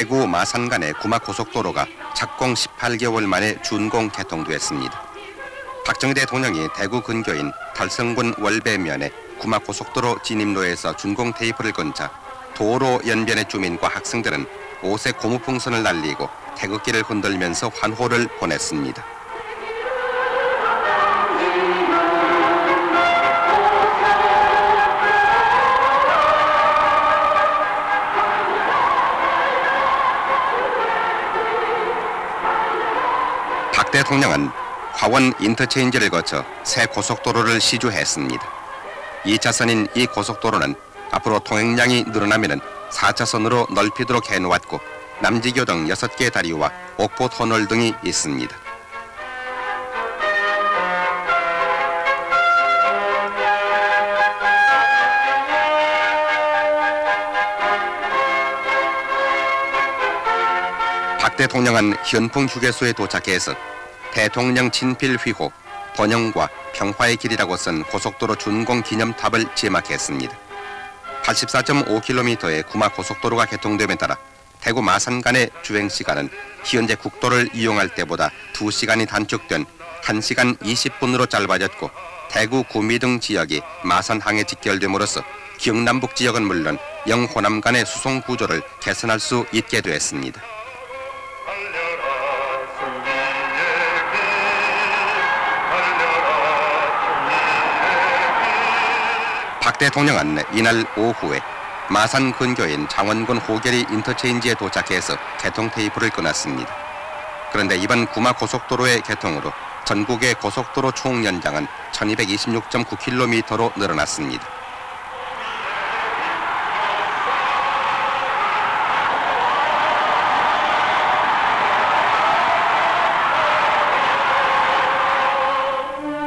대구 마산 간의 구마 고속도로가 착공 18개월 만에 준공 개통됐습니다. 박정희 대통령이 대구 근교인 달성군 월배면에 구마 고속도로 진입로에서 준공 테이프를 건자 도로 연변의 주민과 학생들은 옷에 고무풍선을 날리고 태극기를 흔들면서 환호를 보냈습니다. 박 대통령은 화원 인터체인지를 거쳐 새 고속도로를 시주했습니다. 2차선인 이 고속도로는 앞으로 통행량이 늘어나면 4차선으로 넓히도록 해놓았고 남지교등 6개 다리와 옥포 터널 등이 있습니다. 박 대통령은 현풍 휴게소에 도착해서 대통령 친필 휘호, 번영과 평화의 길이라고 쓴 고속도로 준공 기념탑을 제막했습니다. 84.5km의 구마 고속도로가 개통됨에 따라 대구 마산 간의 주행 시간은 현재 국도를 이용할 때보다 2시간이 단축된 1시간 20분으로 짧아졌고 대구 구미 등 지역이 마산 항에 직결됨으로써 경남북 지역은 물론 영호남 간의 수송 구조를 개선할 수 있게 됐습니다. 박 대통령은 이날 오후에 마산 근교인 장원군 호계리 인터체인지에 도착해서 개통 테이프를 끊었습니다. 그런데 이번 구마 고속도로의 개통으로 전국의 고속도로 총 연장은 1226.9km로 늘어났습니다.